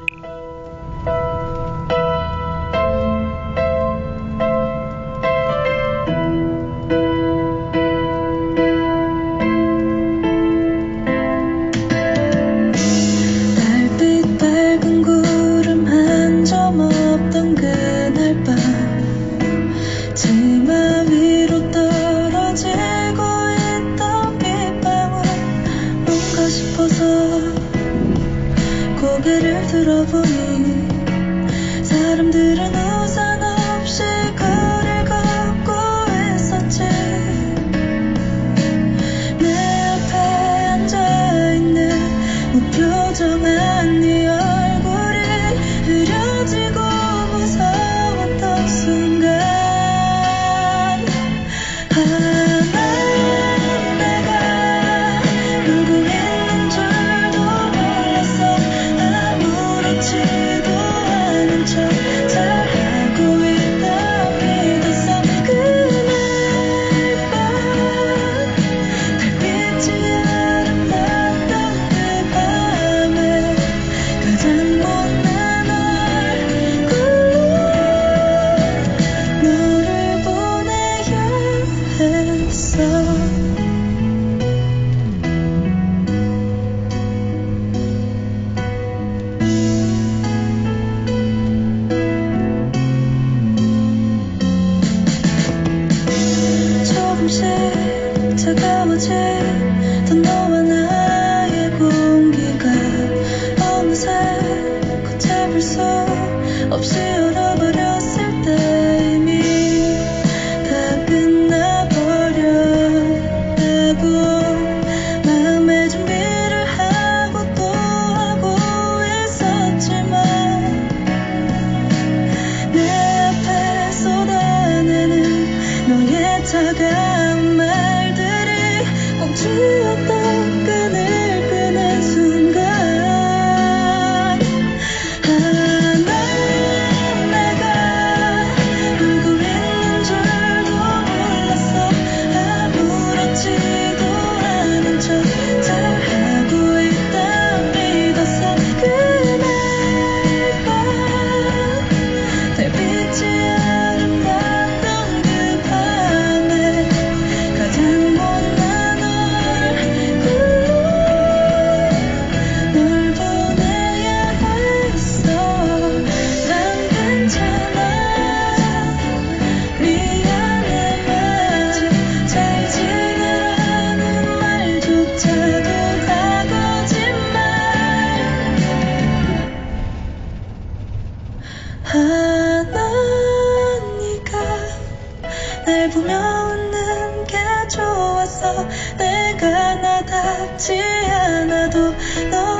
you 고개를 들어보니 사람들은 없이 차가워지던 너와 나의 공기가 어느새 걷잡을 수 없이 날 보면 웃는 게 좋았어. 내가 나답지 않아도 너